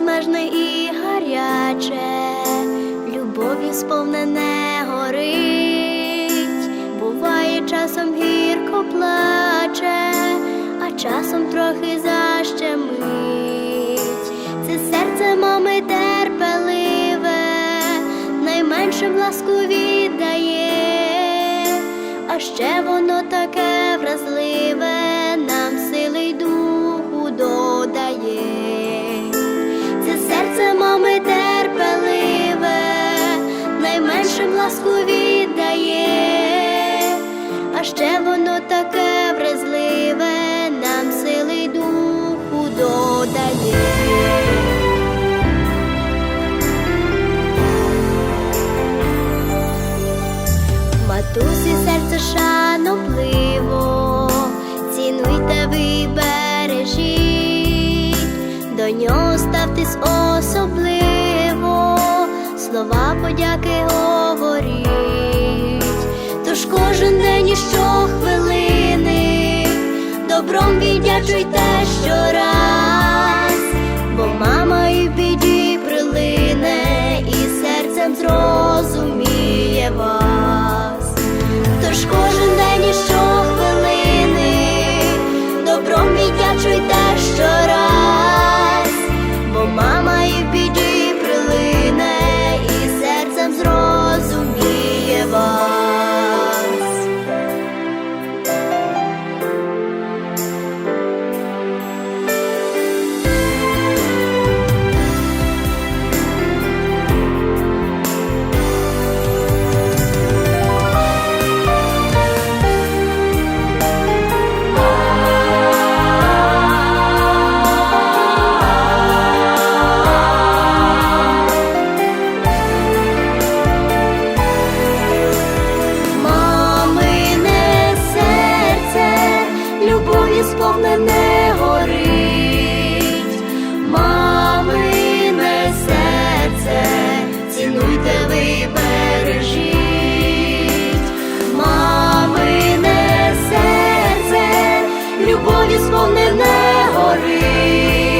ніжне і гаряче, любов'ю сповнене горить, буває часом гірко плаче, а часом трохи защемить. Це серце мами терпеливе, найменшим ласку віддає, а ще воно таке вразливе, ласку віддає, а ще воно таке вразливе, нам сили й духу додає. Матусі серце шанобливо, цінуйте ви бережіть, до нього ставтесь особливо, слова подяки кожен день і щохвилини, добром віддячуйте щораз, вогни не горить.